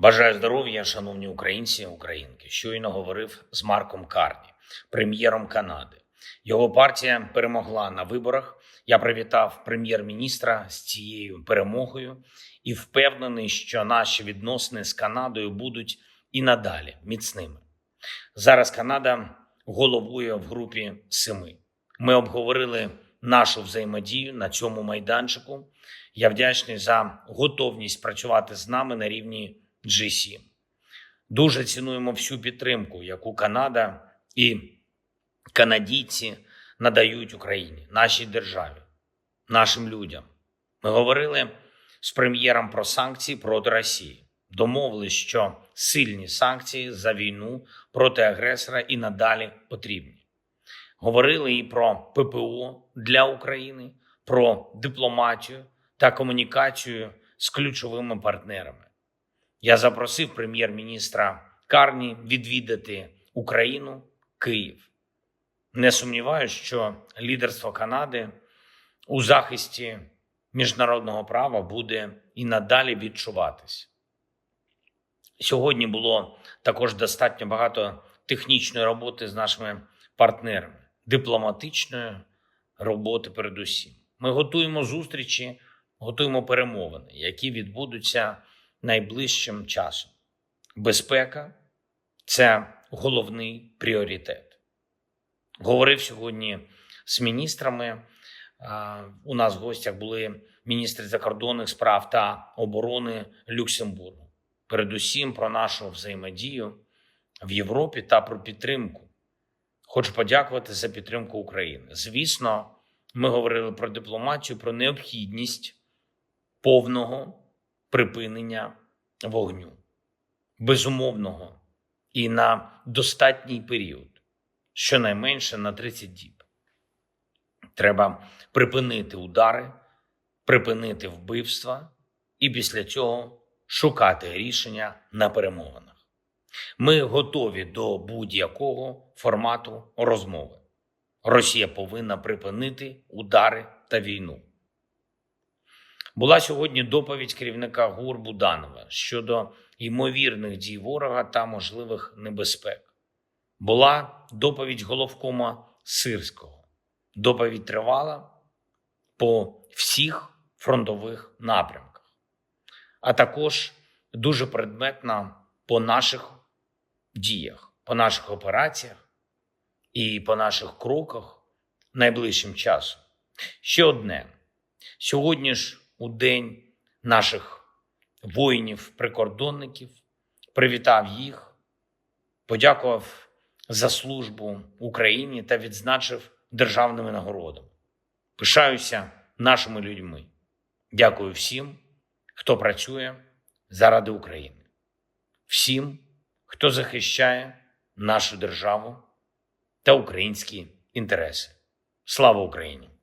Бажаю здоров'я, шановні українці, українки. Щойно говорив з Марком Карні, прем'єром Канади. Його партія перемогла на виборах. Я привітав прем'єр-міністра з цією перемогою і впевнений, що наші відносини з Канадою будуть і надалі міцними. Зараз Канада головує в групі семи. Ми обговорили нашу взаємодію на цьому майданчику. Я вдячний за готовність працювати з нами на рівні G7. Дуже цінуємо всю підтримку, яку Канада і канадійці надають Україні, нашій державі, нашим людям. Ми говорили з прем'єром про санкції проти Росії. Домовились, що сильні санкції за війну проти агресора і надалі потрібні. Говорили і про ППО для України, про дипломатію та комунікацію з ключовими партнерами. Я запросив прем'єр-міністра Карні відвідати Україну, Київ. Не сумніваюся, що лідерство Канади у захисті міжнародного права буде і надалі відчуватись. Сьогодні було також достатньо багато технічної роботи з нашими партнерами, дипломатичної роботи передусім. Ми готуємо зустрічі, готуємо перемовини, які відбудуться найближчим часом. Безпека це головний пріоритет. Говорив сьогодні з міністрами. У нас в гостях були міністри закордонних справ та оборони Люксембургу. Передусім про нашу взаємодію в Європі та про підтримку. Хочу подякувати за підтримку України. Звісно, ми говорили про дипломатію, про необхідність повного припинення вогню, безумовного і на достатній період, щонайменше на 30 діб. Треба припинити удари, припинити вбивства і після цього шукати рішення на перемовинах. Ми готові до будь-якого формату розмови. Росія повинна припинити удари та війну. Була сьогодні доповідь керівника ГУР Буданова щодо ймовірних дій ворога та можливих небезпек. Була доповідь головкома Сирського. Доповідь тривала по всіх фронтових напрямках, а також дуже предметна по наших діях, по наших операціях і по наших кроках найближчим часом. Ще одне. Сьогодні ж у день наших воїнів-прикордонників, привітав їх, подякував за службу Україні та відзначив державними нагородами. Пишаюся нашими людьми. Дякую всім, хто працює заради України, всім, хто захищає нашу державу та українські інтереси. Слава Україні!